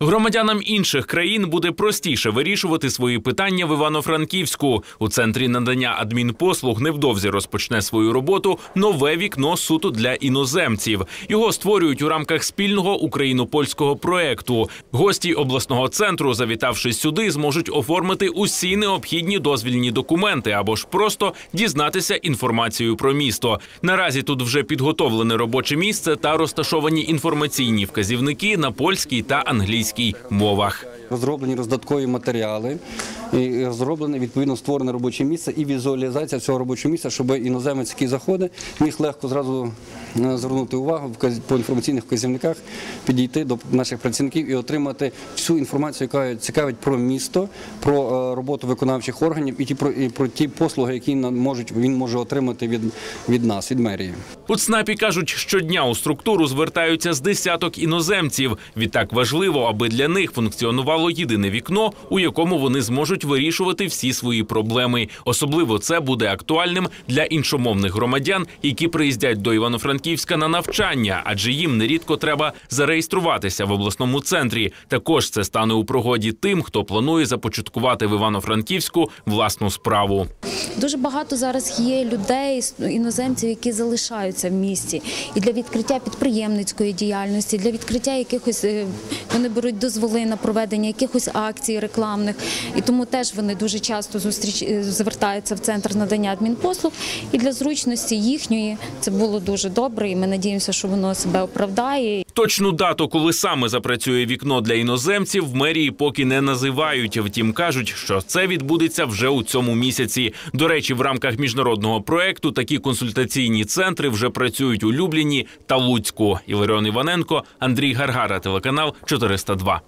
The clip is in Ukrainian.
Громадянам інших країн буде простіше вирішувати свої питання в Івано-Франківську. У центрі надання адмінпослуг невдовзі розпочне свою роботу нове вікно суто для іноземців. Його створюють у рамках спільного україно-польського проекту. Гості обласного центру, завітавши сюди, зможуть оформити усі необхідні дозвільні документи або ж просто дізнатися інформацію про місто. Наразі тут вже підготовлене робоче місце та розташовані інформаційні вказівники на польській та англійській мовах. Розроблені роздаткові матеріали, і розроблене відповідно створене робоче місце і візуалізація цього робочого місця, щоб іноземець, який заходить, міг легко зразу е, звернути увагу по інформаційних вказівниках, підійти до наших працівників і отримати всю інформацію, яка цікавить про місто, про е, роботу виконавчих органів і ті про і про ті послуги, які можуть він може отримати від, від нас, від мерії. У ЦНАПі кажуть, щодня у структуру звертаються з десяток іноземців. Відтак важливо, аби для них функціонувало єдине вікно, у якому вони зможуть вирішувати всі свої проблеми. Особливо це буде актуальним для іншомовних громадян, які приїздять до Івано-Франківська на навчання, адже їм нерідко треба зареєструватися в обласному центрі. Також це стане у прогоді тим, хто планує започаткувати в Івано-Франківську власну справу. Дуже багато зараз є людей, іноземців, які залишаються в місті. І для відкриття підприємницької діяльності, для відкриття якихось е, вони беруть дозволи на проведення якихось акцій рекламних. І тому теж вони дуже часто зустріч е, звертаються в центр надання адмінпослуг. І для зручності їхньої це було дуже добре. І ми надіємося, що воно себе оправдає. Точну дату, коли саме запрацює вікно для іноземців, в мерії поки не називають. Втім, кажуть, що це відбудеться вже у цьому місяці. До речі, в рамках міжнародного проекту такі консультаційні центри вже працюють у Любліні та Луцьку. Іларіон Іваненко, Андрій Гаргара, телеканал 402.